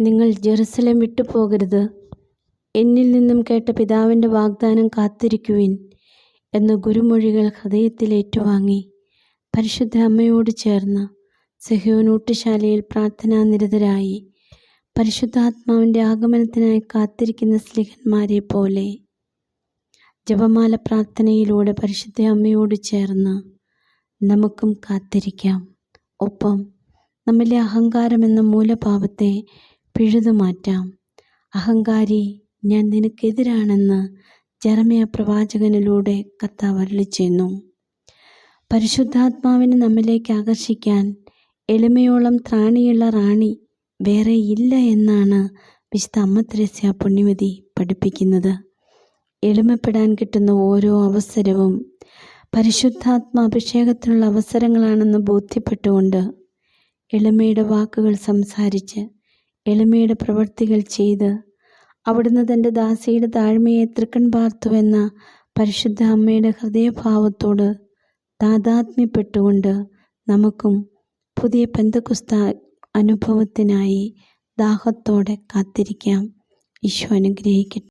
നിങ്ങൾ ജെറുസലേം വിട്ടു പോകരുത്. എന്നിൽ നിന്നും കേട്ട പിതാവിന്റെ വാഗ്ദാനം കാത്തിരിക്കുവിൻ എന്ന ഗുരുമൊഴികൾ ഹൃദയത്തിൽ ഏറ്റുവാങ്ങി. പരിശുദ്ധ അമ്മയോട് ചേർന്ന് സഹ്യോനൂട്ടുശാലയിൽ പ്രാർത്ഥനാനിരതരായി. പരിശുദ്ധാത്മാവിന്റെ ആഗമനത്തിനായി കാത്തിരിക്കുന്ന സ്ലിഹന്മാരെ പോലെ ജപമാല പ്രാർത്ഥനയിലൂടെ പരിശുദ്ധ അമ്മയോട് ചേർന്ന് നമുക്കും കാത്തിരിക്കാം. ഒപ്പം നമ്മിലെ അഹങ്കാരം എന്ന മൂലപാപത്തെ പിഴുതുമാറ്റാം അഹങ്കാരി ഞാൻ നിനക്കെതിരാണെന്ന് ജെറമിയ പ്രവാചകനിലൂടെ കർത്താവ് അരുളി ചെയ്യുന്നു. പരിശുദ്ധാത്മാവിനെ നമ്മിലേക്ക് ആകർഷിക്കാൻ എളിമയോളം ത്രാണിയുള്ള റാണി വേറെ ഇല്ല എന്നാണ് വിശുദ്ധ അമ്മ ത്രേസ്യ പുണ്യവതി പഠിപ്പിക്കുന്നത്. എളിമപ്പെടാൻ കിട്ടുന്ന ഓരോ അവസരവും പരിശുദ്ധാത്മാഭിഷേകത്തിനുള്ള അവസരങ്ങളാണെന്ന് ബോധ്യപ്പെട്ടുകൊണ്ട് എളിമയുടെ വാക്കുകൾ സംസാരിച്ച് എളിമയുടെ പ്രവൃത്തികൾ ചെയ്ത് അവിടുന്ന് തന്റെ ദാസിയുടെ താഴ്മയെ തൃക്കൺ പാർത്തുവെന്ന പരിശുദ്ധ അമ്മയുടെ ഹൃദയഭാവത്തോട് താതാത്മ്യപ്പെട്ടുകൊണ്ട് നമുക്കും പുതിയ പെന്തക്കുസ്ത അനുഭവത്തിനായി ദാഹത്തോടെ കാത്തിരിക്കാം. ഈശോ അനുഗ്രഹിക്കട്ടെ.